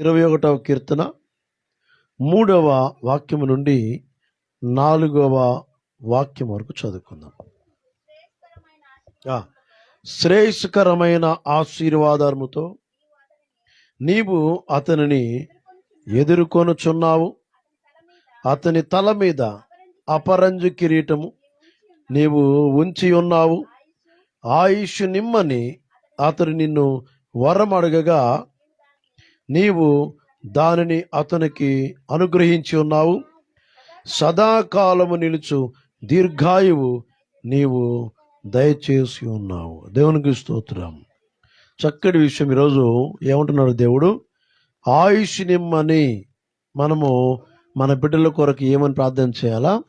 ఇరవై ఒకటవ కీర్తన మూడవ వాక్యం నుండి నాలుగవ వాక్యం వరకు చదువుకుందాం. శ్రేయస్కరమైన ఆశీర్వాదముతో నీవు అతనిని ఎదుర్కొనుచున్నావు. అతని తల మీద అపరంజు కిరీటము నీవు ఉంచి ఉన్నావు. ఆయుష్ నిమ్మని అతడు నిన్ను వరం అడగగా నీవు దానిని అతనికి అనుగ్రహించి ఉన్నావు. సదాకాలము నిలుచు దీర్ఘాయువు నీవు దయచేసి ఉన్నావు. దేవునికి స్తోత్రం. చక్కటి విషయం ఈరోజు ఏమంటున్నాడు దేవుడు? ఆయుష్ నిమ్మని మనము మన బిడ్డల కొరకు ఏమని ప్రార్థన చేయాలా?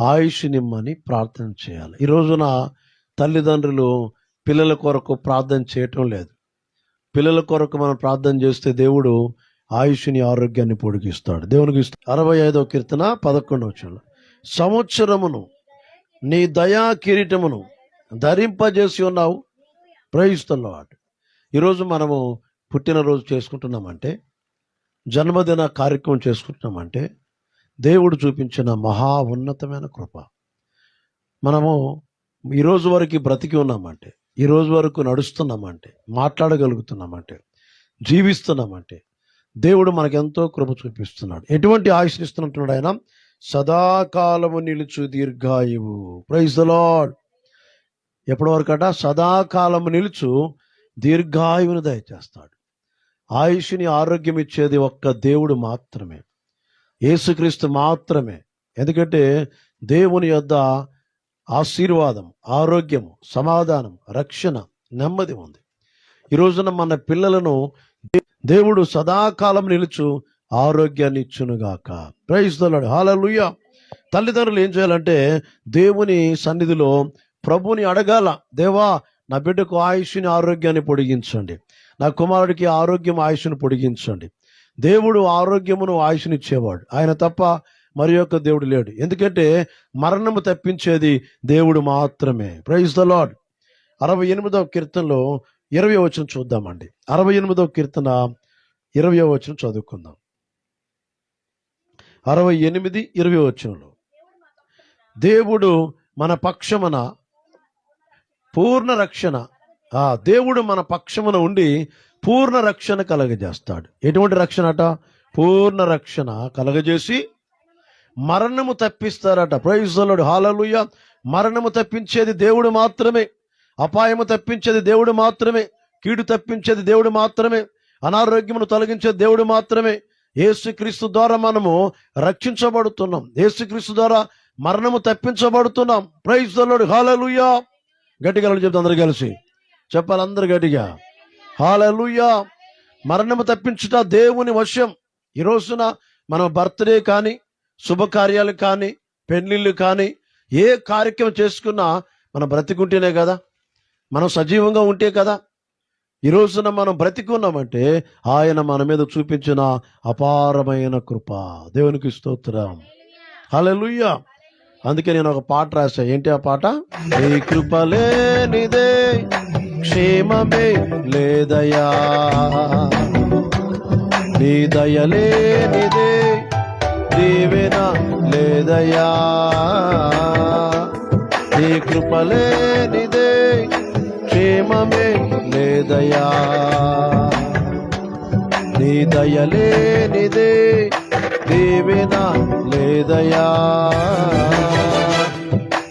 ఆయుష్ నిమ్మని ప్రార్థన చేయాలి. ఈ రోజున తల్లిదండ్రులు పిల్లల కొరకు ప్రార్థన చేయటం లేదు. పిల్లల కొరకు మనం ప్రార్థన చేస్తే దేవుడు ఆయుష్ని ఆరోగ్యాన్ని పొడిగిస్తాడు. దేవునికి ఇస్తాడు అరవై ఐదో కీర్తన పదకొండవ సంవత్సరమును నీ దయా కిరీటమును ధరింపజేసి ఉన్నావు. ప్రయిస్తున్నాడు ఈరోజు మనము పుట్టినరోజు చేసుకుంటున్నామంటే జన్మదిన కార్యక్రమం చేసుకుంటున్నామంటే దేవుడు చూపించిన మహా ఉన్నతమైన కృప. మనము ఈరోజు వరకు బ్రతికి ఉన్నామంటే ఈ రోజు వరకు నడుస్తున్నామంటే మాట్లాడగలుగుతున్నామంటే జీవిస్తున్నామంటే దేవుడు మనకెంతో కృప చూపిస్తున్నాడు. ఎటువంటి ఆయుష్ని ఆయన? సదాకాలము నిలుచు దీర్ఘాయువు. ప్రైజ్ ద లార్డ్ ఎప్పటి వరకట సదాకాలము నిలుచు దీర్ఘాయువుని దయచేస్తాడు. ఆయుష్ని ఆరోగ్యం ఇచ్చేది ఒక్క దేవుడు మాత్రమే. యేసుక్రీస్తు మాత్రమే. ఎందుకంటే దేవుని యొద్ద ఆశీర్వాదం ఆరోగ్యము సమాధానం రక్షణ నెమ్మది ఉంది. ఈ రోజున మన పిల్లలను దేవుడు సదాకాలం నిలుచు ఆరోగ్యాన్ని ఇచ్చునుగాక. ప్రయిస్తున్నాడు హాలలుయ్య తల్లిదండ్రులు ఏం చేయాలంటే దేవుని సన్నిధిలో ప్రభుని అడగాల దేవా నా బిడ్డకు ఆయుష్ని ఆరోగ్యాన్ని పొడిగించండి. నా కుమారుడికి ఆరోగ్యం ఆయుష్ను పొడిగించండి. దేవుడు ఆరోగ్యమును ఆయుష్నిచ్చేవాడు ఆయన తప్ప మరి యొక్క దేవుడు లేడు. ఎందుకంటే మరణము తప్పించేది దేవుడు మాత్రమే. ప్రైజ్ ద లాడ్ అరవై ఎనిమిదవ కీర్తనలో ఇరవై వచనం చూద్దామండి. అరవై ఎనిమిదవ కీర్తన ఇరవై వచనం చదువుకుందాం. అరవై ఎనిమిది ఇరవై వచనంలో. దేవుడు మన పక్షమున పూర్ణ రక్షణ. దేవుడు మన పక్షమున ఉండి పూర్ణ రక్షణ కలగజేస్తాడు. ఎటువంటి రక్షణ అట? పూర్ణ రక్షణ కలగజేసి మరణము తప్పిస్తారట. ప్రయోజనుడు హాలలుయ మరణము తప్పించేది దేవుడు మాత్రమే. అపాయము తప్పించేది దేవుడు మాత్రమే. కీడు తప్పించేది దేవుడు మాత్రమే. అనారోగ్యమును తొలగించేది దేవుడు మాత్రమే. యేసుక్రీస్తు ద్వారా మనము రక్షించబడుతున్నాం. యేసుక్రీస్తు ద్వారా మరణము తప్పించబడుతున్నాం. ప్రైజ్ దొల్లుడు హాలలుయా గట్టిగా చెప్తా అందరు కలిసి. చెప్పాలి అందరు గట్టిగా. హాలలుయా మరణము తప్పించుట దేవుని వశం. ఈ రోజున మన బర్త్డే కానీ శుభకార్యాలు కానీ పెళ్ళిళ్ళు కానీ ఏ కార్యక్రమం చేసుకున్నా మనం బ్రతికుంటేనే కదా. మనం సజీవంగా ఉంటే కదా. ఈ రోజున మనం బ్రతికున్నామంటే ఆయన మన మీద చూపించిన అపారమైన కృప. దేవునికి స్తోత్రం. హల్లెలూయా. అందుకే నేను ఒక పాట రాశా. ఏంటి ఆ పాట? నీ కృపలేనిదే క్షేమమే లేదయా నీ దయలేనిదే దీవెన లేదయా నీ కృపలేనిదే క్షేమమే లేదయా నీ దయలేనిదే దీవెన లేదయా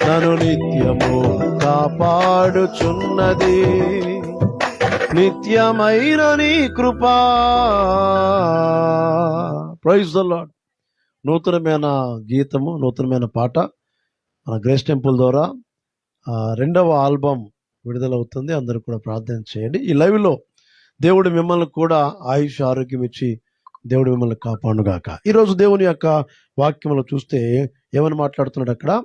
నను నిత్యము కాపాడుచున్నది. నిత్యమైన నీ కృపా. ప్రైజ్ ద లాడ్ నూతనమైన గీతము నూతనమైన పాట మన గ్రేస్ టెంపుల్ ద్వారా రెండవ ఆల్బమ్ విడుదలవుతుంది. అందరూ కూడా ప్రార్థన చేయండి. ఈ లైవ్లో దేవుడు మిమ్మల్ని కూడా ఆయుష్ ఆరోగ్యం ఇచ్చి దేవుడు మిమ్మల్ని కాపాడుగాక ఈరోజు దేవుని యొక్క వాక్యంలో చూస్తే ఏమని మాట్లాడుతున్నాడు అక్కడ?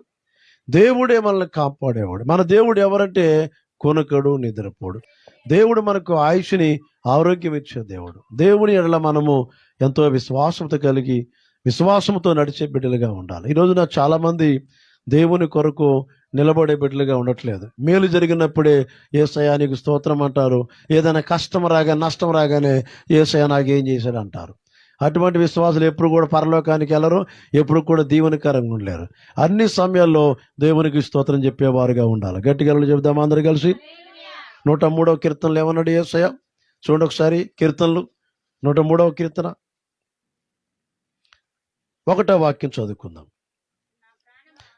దేవుడే మనల్ని కాపాడేవాడు. మన దేవుడు ఎవరంటే కొనకడు నిద్రపోడు. దేవుడు మనకు ఆయుష్ని ఆరోగ్యం ఇచ్చే దేవుడు. దేవుని ఎడల మనము ఎంతో విశ్వాసంతో కలిగి విశ్వాసంతో నడిచే బిడ్డలుగా ఉండాలి. ఈ రోజున చాలామంది దేవుని కొరకు నిలబడే బిడ్డలుగా ఉండట్లేదు. మేలు జరిగినప్పుడే ఏ సయానికి స్తోత్రం అంటారు. ఏదైనా కష్టం రాగా నష్టం రాగానే ఏసయ్య ఏం చేశాడు అంటారు. అటువంటి విశ్వాసులు ఎప్పుడు కూడా పరలోకానికి వెళ్ళరు ఎప్పుడు కూడా దీవెనకరంగా ఉండలేరు. అన్ని సమయాల్లో దేవునికి స్తోత్రం చెప్పేవారుగా ఉండాలి. గట్టిగా చెబుదాం అందరు కలిసి? నూట మూడవ కీర్తనలు ఏమన్నాడు ఏసయ్య? చూడండి ఒకసారి కీర్తనలు. నూట మూడవ కీర్తన. ఒకటో వాక్యం చదువుకుందాం.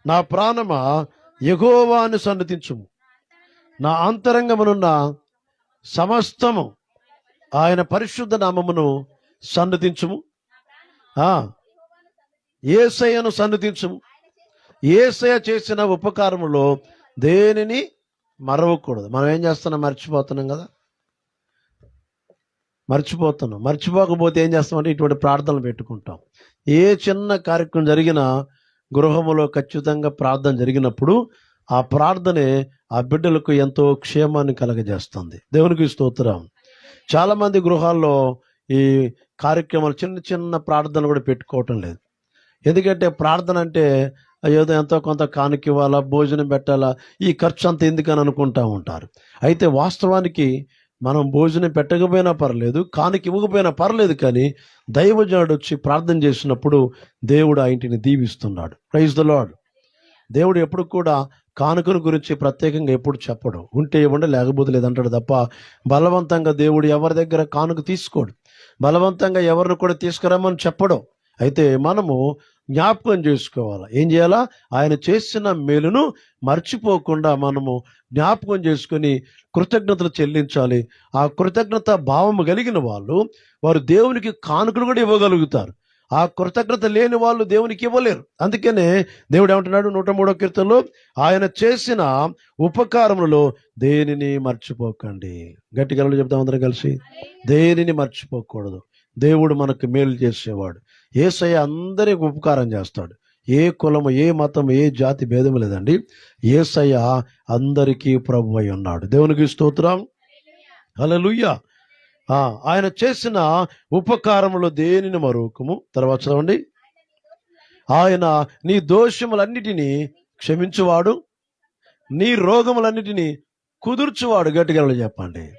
నా ప్రాణమా యెహోవాను సన్నతించుము నా అంతరంగమునున్న సమస్తము ఆయన పరిశుద్ధ నామమును సన్నతించుము ఏసయ్యను సన్నతించుము ఏసయ్య చేసిన ఉపకారములో దేనిని మరవకూడదు. మనం ఏం చేస్తున్నాం? మర్చిపోతున్నాం కదా. మర్చిపోతున్నాం. మర్చిపోకపోతే ఏం చేస్తామంటే ఇటువంటి ప్రార్థనలు పెట్టుకుంటాం. ఏ చిన్న కార్యక్రమం జరిగినా గృహములో ఖచ్చితంగా ప్రార్థన జరిగినప్పుడు ఆ ప్రార్థనే ఆ బిడ్డలకు ఎంతో క్షేమాన్ని కలగజేస్తుంది. దేవునికి స్తోత్రం. చాలామంది గృహాల్లో ఈ కార్యక్రమాలు చిన్న చిన్న ప్రార్థనలు కూడా పెట్టుకోవటం లేదు. ఎందుకంటే ప్రార్థన అంటే ఏదో ఎంతో కొంత కానుక ఇవ్వాలా భోజనం పెట్టాలా ఈ ఖర్చు అంత ఎందుకని అనుకుంటూ ఉంటారు. అయితే వాస్తవానికి మనం భోజనం పెట్టకపోయినా పర్లేదు కానుక ఇవ్వకపోయినా పర్లేదు కానీ దైవజనుడు వచ్చి ప్రార్థన చేసినప్పుడు దేవుడు ఆ ఇంటిని దీవిస్తున్నాడు. ప్రైజ్ ద లాడ్ దేవుడు ఎప్పుడు కూడా కానుకను గురించి ప్రత్యేకంగా ఎప్పుడు చెప్పడు. ఉంటే ఇవ్వండి లేకపోతే లేదంటాడు తప్ప బలవంతంగా దేవుడు ఎవరి దగ్గర కానుక తీసుకోడు. బలవంతంగా ఎవరిని కూడా తీసుకురమ్మని చెప్పడు. అయితే మనము జ్ఞాపకం చేసుకోవాలి? ఏం చేయాలా? ఆయన చేసిన మేలును మర్చిపోకుండా మనము జ్ఞాపకం చేసుకొని కృతజ్ఞతలు చెల్లించాలి. ఆ కృతజ్ఞత భావము కలిగిన వాళ్ళు వారు దేవునికి కానుకలు కూడా ఇవ్వగలుగుతారు. ఆ కృతజ్ఞత లేని వాళ్ళు దేవునికి ఇవ్వలేరు. అందుకనే దేవుడు ఏమంటున్నాడు నూట మూడో కీర్తనలో? ఆయన చేసిన ఉపకారములలో దేనిని మర్చిపోకండి? గట్టిగా చెప్తాం అందరం కలిసి. దేనిని మర్చిపోకూడదు. దేవుడు మనకు మేలు చేసేవాడు. ఏసయ్య అందరికి ఉపకారం చేస్తాడు. ఏ కులము ఏ మతం ఏ జాతి భేదం లేదండి. ఏసయ్య అందరికీ ప్రభు అయి ఉన్నాడు. దేవునికి స్తోత్రం. హల్లెలూయా. ఆ ఆయన చేసిన ఉపకారములో దేనిని మరొకము? తర్వాత చదవండి. ఆయన నీ దోషములన్నిటినీ క్షమించువాడు. నీ రోగములన్నిటినీ కుదుర్చువాడు. గట్టిగా చెప్పండి.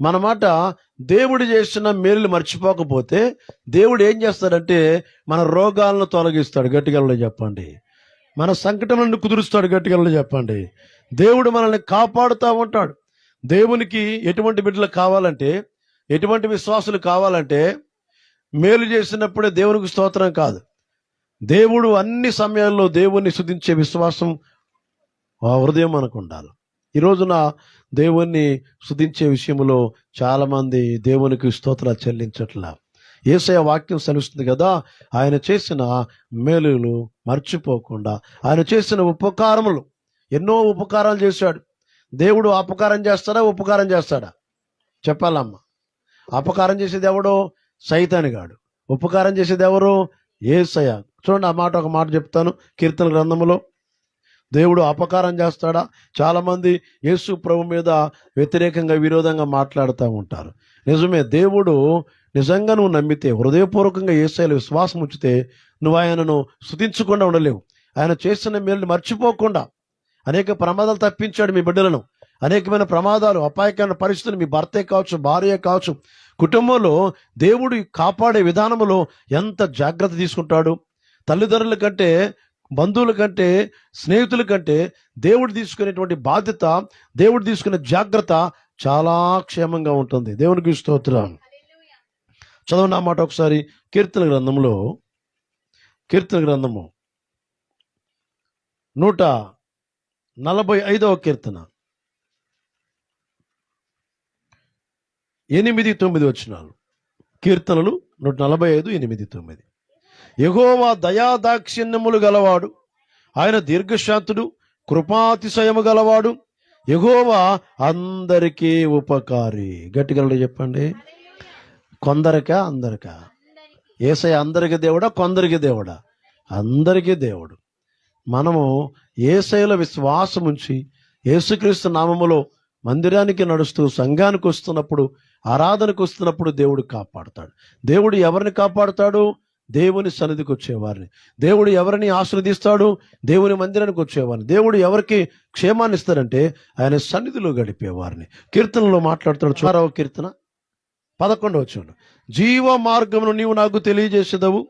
మన మాట దేవుడు చేసిన మేలు మర్చిపోకపోతే దేవుడు ఏం చేస్తాడంటే మన రోగాలను తొలగిస్తాడు. గట్టిగలలో చెప్పండి. మన సంకటములను కుదురుస్తాడు. గట్టిగలలో చెప్పండి. దేవుడు మనల్ని కాపాడుతూ ఉంటాడు. దేవునికి ఎటువంటి బిడ్డలు కావాలంటే ఎటువంటి విశ్వాసులు కావాలంటే మేలు చేసినప్పుడే దేవునికి స్తోత్రం కాదు. దేవుడు అన్ని సమయాల్లో దేవుణ్ణి శుద్ధించే విశ్వాసం ఆ హృదయం మనకు ఉండాలి. ఈ రోజున దేవుణ్ణి శుద్ధించే విషయంలో చాలామంది దేవునికి స్తోత్రాలు చెల్లించట్లా. ఏసయ వాక్యం సెలవుస్తుంది కదా ఆయన చేసిన మేలులు మర్చిపోకుండా ఆయన చేసిన ఉపకారములు ఎన్నో ఉపకారాలు చేశాడు. దేవుడు అపకారం చేస్తాడా ఉపకారం చేస్తాడా? చెప్పాలమ్మా. అపకారం చేసేది ఎవడో? సైతానిగాడు ఉపకారం చేసేది ఎవరు? ఏసయ చూడండి ఆ మాట ఒక మాట చెప్తాను కీర్తన గ్రంథములో. దేవుడు అపకారం చేస్తాడా? చాలామంది యేసు ప్రభు మీద వ్యతిరేకంగా విరోధంగా మాట్లాడుతూ ఉంటారు. నిజమే దేవుడు నిజంగా నువ్వు నమ్మితే హృదయపూర్వకంగా ఏసైలు విశ్వాసం ఉంచితే నువ్వు ఆయనను స్థుతించకుండా ఉండలేవు. ఆయన చేసిన మేలుని మర్చిపోకుండా అనేక ప్రమాదాలు తప్పించాడు మీ బిడ్డలను. అనేకమైన ప్రమాదాలు అపాయకరమైన పరిస్థితులు మీ భర్తే కావచ్చు భార్య కావచ్చు. కుటుంబంలో దేవుడు కాపాడే విధానంలో ఎంత జాగ్రత్త తీసుకుంటాడు? తల్లిదండ్రుల కంటే బంధువుల కంటే స్నేహితుల కంటే దేవుడు తీసుకునేటువంటి బాధ్యత దేవుడు తీసుకునే జాగ్రత్త చాలా క్షేమంగా ఉంటుంది. దేవునికి స్తోత్రం. చదవండి ఆ మాట ఒకసారి. కీర్తన గ్రంథంలో కీర్తన గ్రంథము నూట నలభై ఐదవ కీర్తన. ఎనిమిది తొమ్మిది వచ్చినాలు కీర్తనలు నూట నలభై ఐదు ఎనిమిది తొమ్మిది. యెహోవా దయాదాక్షిణ్యములు గలవాడు. ఆయన దీర్ఘశాంతుడు కృపాతిశయము గలవాడు. ఎగోవా అందరికీ ఉపకారి. గట్టిగలడు చెప్పండి. కొందరికా అందరికా? ఏసై అందరికి దేవుడా కొందరికి దేవుడా? అందరికీ దేవుడు. మనము ఏసైలో విశ్వాసం ఉంచి యేసుక్రీస్తు నామములో మందిరానికి నడుస్తూ సంఘానికి వస్తున్నప్పుడు ఆరాధనకు వస్తున్నప్పుడు దేవుడు కాపాడుతాడు. దేవుడు ఎవరిని కాపాడుతాడు? దేవుని సన్నిధికి వచ్చేవారిని. దేవుడు ఎవరిని ఆశ్రదిస్తాడు దేవుని మందిరానికి వచ్చేవారిని. దేవుడు ఎవరికి క్షేమాన్ని ఇస్తాడంటే ఆయన సన్నిధిలో గడిపేవారిని. కీర్తనలో మాట్లాడుతాడు చూడవ కీర్తన పదకొండవ చూడు జీవ మార్గమును నీవు నాకు తెలియజేసేదవు.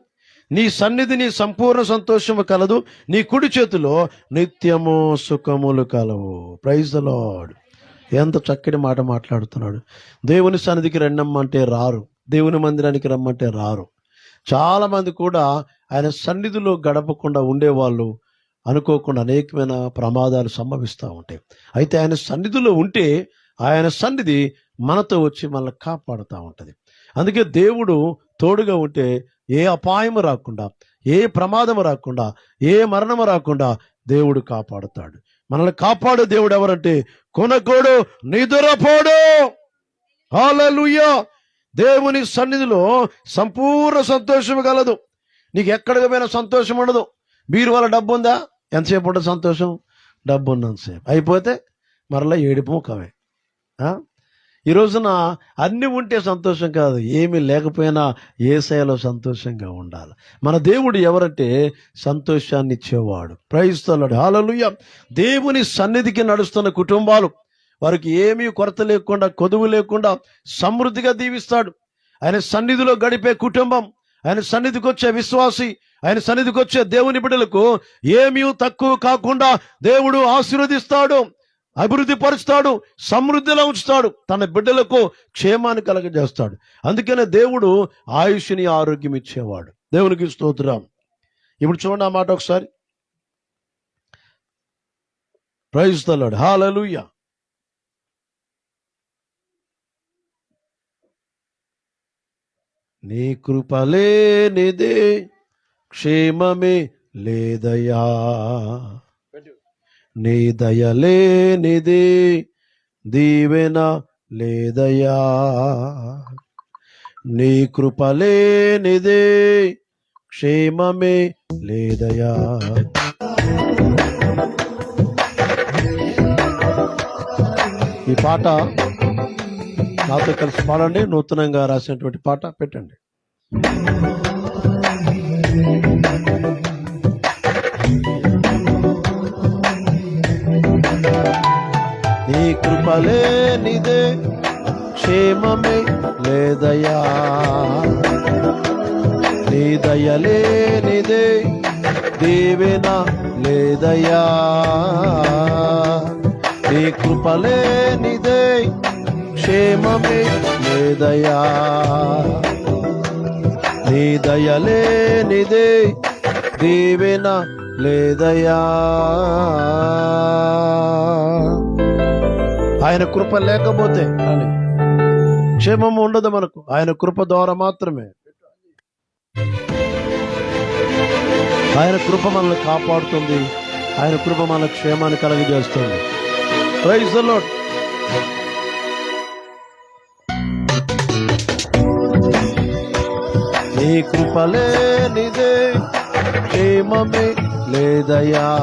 నీ సన్నిధి నీ సంపూర్ణ సంతోషము కలదు. నీ కుడి చేతిలో నిత్యము సుఖములు కలవు. ప్రైజ్ ద ఎంత చక్కటి మాట మాట్లాడుతున్నాడు. దేవుని సన్నిధికి రండమ్మంటే రారు. దేవుని మందిరానికి రమ్మంటే రారు. చాలామంది కూడా ఆయన సన్నిధిలో గడపకుండా ఉండేవాళ్ళు అనుకోకుండా అనేకమైన ప్రమాదాలు సంభవిస్తూ ఉంటాయి. అయితే ఆయన సన్నిధిలో ఉంటే ఆయన సన్నిధి మనతో వచ్చి మనల్ని కాపాడుతూ ఉంటుంది. అందుకే దేవుడు తోడుగా ఉంటే ఏ అపాయము రాకుండా ఏ ప్రమాదము రాకుండా ఏ మరణము రాకుండా దేవుడు కాపాడుతాడు. మనల్ని కాపాడే దేవుడు ఎవరంటే కొనకోడు నిదురపోడు. హల్లెలూయా. దేవుని సన్నిధిలో సంపూర్ణ సంతోషం కలదు. నీకు ఎక్కడికి పోయినా సంతోషం ఉండదు. మీరు వాళ్ళ డబ్బు ఉందా? ఎంతసేపు ఉంటుంది సంతోషం? డబ్బు ఉన్నంతసేపు. అయిపోతే మరలా ఏడుపు ముఖమే. ఈ రోజున అన్ని ఉంటే సంతోషం కాదు. ఏమీ లేకపోయినా ఏసయలో సంతోషంగా ఉండాలి. మన దేవుడు ఎవరంటే సంతోషాన్ని ఇచ్చేవాడు ప్రయిస్తున్నాడు హాలలుయ్య దేవుని సన్నిధికి నడుస్తున్న కుటుంబాలు వారికి ఏమీ కొరత లేకుండా కొదువు లేకుండా సమృద్ధిగా దీవిస్తాడు. ఆయన సన్నిధిలో గడిపే కుటుంబం ఆయన సన్నిధికి వచ్చే విశ్వాసి ఆయన సన్నిధికి వచ్చే దేవుని బిడ్డలకు ఏమీ తక్కువ కాకుండా దేవుడు ఆశీర్వదిస్తాడు అభివృద్ధి పరుస్తాడు సమృద్ధిలో ఉంచుతాడు తన బిడ్డలకు క్షేమాన్ని కలగజేస్తాడు. అందుకనే దేవుడు ఆయుష్ని ఆరోగ్యం ఇచ్చేవాడు. దేవునికి స్తోత్రం. ఇప్పుడు చూడండి ఆ మాట ఒకసారి. ప్రయోజిస్తున్నాడు తల్లాడు నీ కృపలేనిదే క్షేమమే లేదయా నీ దయలేనిదే దీవెన లేదయా నీ కృపలేనిదే క్షేమమే లేదయా ఈ పాట నాతో కలిసి పాడండి నూతనంగా రాసినటువంటి పాట పెట్టండి. నీ కృపలేనిదే క్షేమమే లేదయా నీ దయలేనిదే దీవెన లేదయా నీ కృపలేనిదే క్షేమమే లేదయా నీ దయలేనిదే దీవెన లేదయా ఆయన కృప లేకపోతే క్షేమం ఉండదు మనకు. ఆయన కృప ద్వారా మాత్రమే. ఆయన కృప మనల్ని కాపాడుతుంది. ఆయన కృప మన క్షేమాన్ని కలగజేస్తుంది. ప్రైజ్ ద నీ కృపలే నిదే క్షేమమే లేదయా?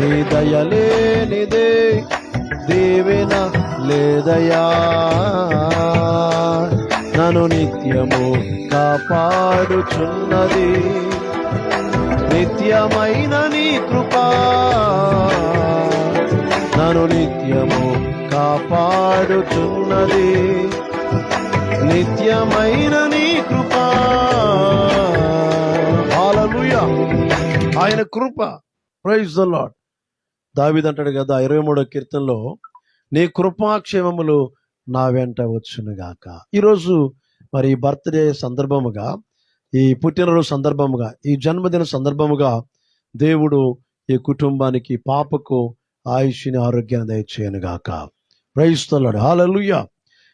నీ దయలేనిదే దేవిన లేదయా? నను నిత్యము కాపాడుచున్నది. నిత్యమైన నీ కృపా. నను నిత్యము కాపాడుచున్నది. నిత్యమైన నీ కృప. ఆయన కృప. ప్రైజ్ ద లార్డ్ దావిదంటాడు కదా ఇరవై మూడో కీర్తనలో నీ కృపాక్షేమములు నా వెంట వచ్చునుగాక. ఈరోజు మరి బర్త్డే సందర్భముగా ఈ పుట్టినరోజు సందర్భముగా ఈ జన్మదిన సందర్భముగా దేవుడు ఈ కుటుంబానికి పాపకు ఆయుష్ని ఆరోగ్యాన్ని దయచేయను గాక ప్రయిస్తున్నాడు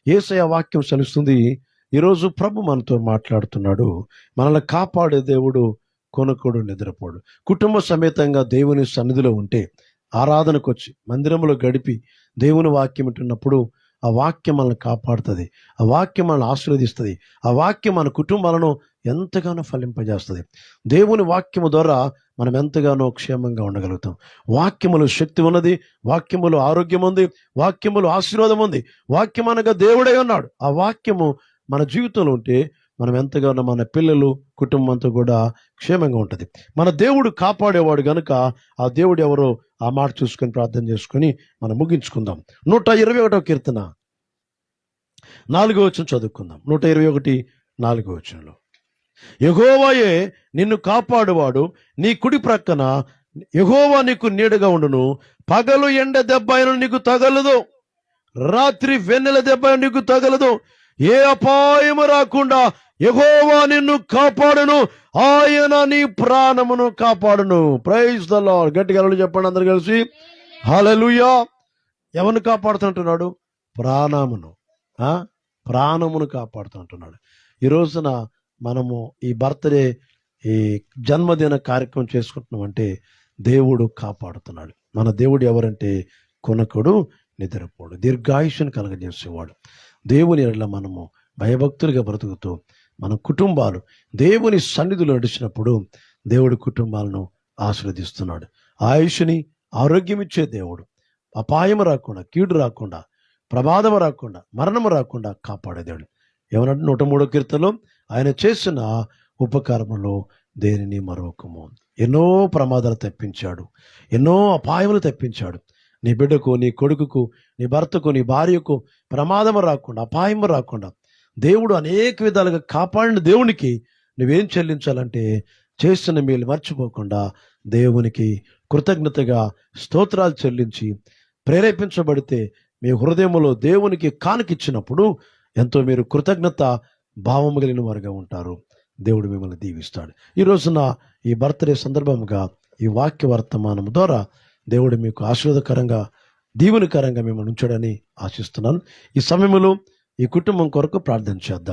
ఏసయ వాక్యం చలుస్తుంది ఈరోజు ప్రభు మనతో మాట్లాడుతున్నాడు. మనల్ని కాపాడే దేవుడు కొనుక్కోడు నిద్రపోడు. కుటుంబ సమేతంగా దేవుని సన్నిధిలో ఉంటే ఆరాధనకు వచ్చి మందిరంలో గడిపి దేవుని వాక్యం ఉంటున్నప్పుడు ఆ వాక్యం మనల్ని కాపాడుతుంది. ఆ వాక్యం మనల్ని ఆశీర్వదిస్తుంది. ఆ వాక్యం మన కుటుంబాలను ఎంతగానో ఫలింపజేస్తుంది. దేవుని వాక్యము ద్వారా మనం ఎంతగానో క్షేమంగా ఉండగలుగుతాం. వాక్యములు శక్తి ఉన్నది వాక్యములో ఆరోగ్యం ఉంది వాక్యములో ఆశీర్వాదం ఉంది వాక్యం అనగా దేవుడే ఉన్నాడు ఆ వాక్యము మన జీవితంలో ఉంటే మనం ఎంతగానో మన పిల్లలు కుటుంబంతో కూడా క్షేమంగా ఉంటుంది. మన దేవుడు కాపాడేవాడు గనుక ఆ దేవుడు ఎవరో ఆ మాట చూసుకొని ప్రార్థన చేసుకొని మనం ముగించుకుందాం. నూట ఇరవై ఒకటో కీర్తన. నాలుగో వచ్చిన చదువుకుందాం. నూట ఇరవై ఒకటి నాలుగో వచ్చినలో యహోవాయే నిన్ను కాపాడువాడు. నీ కుడి ప్రక్కన యహోవా నీకు నీడగా ఉండును. పగలు ఎండ దెబ్బ అయిన నీకు తగలదు. రాత్రి వెన్నెల దెబ్బ నీకు తగలదు. ఏ అపాయము రాకుండా యహోవా నిన్ను కాపాడును. ఆయన నీ ప్రాణమును కాపాడును. Praise the lord. గట్టిగా చెప్పండి అందరు కలిసి. హలలుయా ఎవరిని కాపాడుతుంటున్నాడు? ప్రాణమును. ప్రాణమును కాపాడుతుంటున్నాడు. ఈ రోజున మనము ఈ బర్త్డే ఈ జన్మదిన కార్యక్రమం చేసుకుంటున్నామంటే దేవుడు కాపాడుతున్నాడు. మన దేవుడు ఎవరంటే కొనకుడు నిద్రపోడు దీర్ఘాయుష్ను కలగజేసేవాడు. దేవుని ఎడల మనము భయభక్తులుగా బ్రతుకుతూ మన కుటుంబాలు దేవుని సన్నిధిలో నడిచినప్పుడు దేవుడి కుటుంబాలను ఆశీర్వదిస్తున్నాడు. ఆయుష్ని ఆరోగ్యం ఇచ్చే దేవుడు. అపాయం రాకుండా కీడు రాకుండా ప్రమాదం రాకుండా మరణం రాకుండా కాపాడే దేవుడు. ఏమనంటే నూట మూడో కీర్తనలో? ఆయన చేసిన ఉపకారములో దేనిని మరొకము? ఎన్నో ప్రమాదాలు తప్పించాడు. ఎన్నో అపాయములు తప్పించాడు. నీ బిడ్డకు నీ కొడుకుకు నీ భర్తకు నీ భార్యకు ప్రమాదం రాకుండా అపాయం రాకుండా దేవుడు అనేక విధాలుగా కాపాడిన దేవునికి నువ్వేం చెల్లించాలంటే చేస్తున్న మేలు మర్చిపోకుండా దేవునికి కృతజ్ఞతగా స్తోత్రాలు చెల్లించి ప్రేరేపించబడితే మీ హృదయంలో దేవునికి కానుకిచ్చినప్పుడు ఎంతో మీరు కృతజ్ఞత భావము కలిగిన వారుగా ఉంటారు. దేవుడు మిమ్మల్ని దీవిస్తాడు. ఈ రోజున ఈ బర్త్డే సందర్భంగా ఈ వాక్య వర్తమానం ద్వారా దేవుడు మీకు ఆశీర్వదకరంగా దీవునికరంగా మిమ్మల్ని ఉంచాడని ఆశిస్తున్నాను. ఈ సమయంలో ఈ కుటుంబం కొరకు ప్రార్థన చేద్దాం.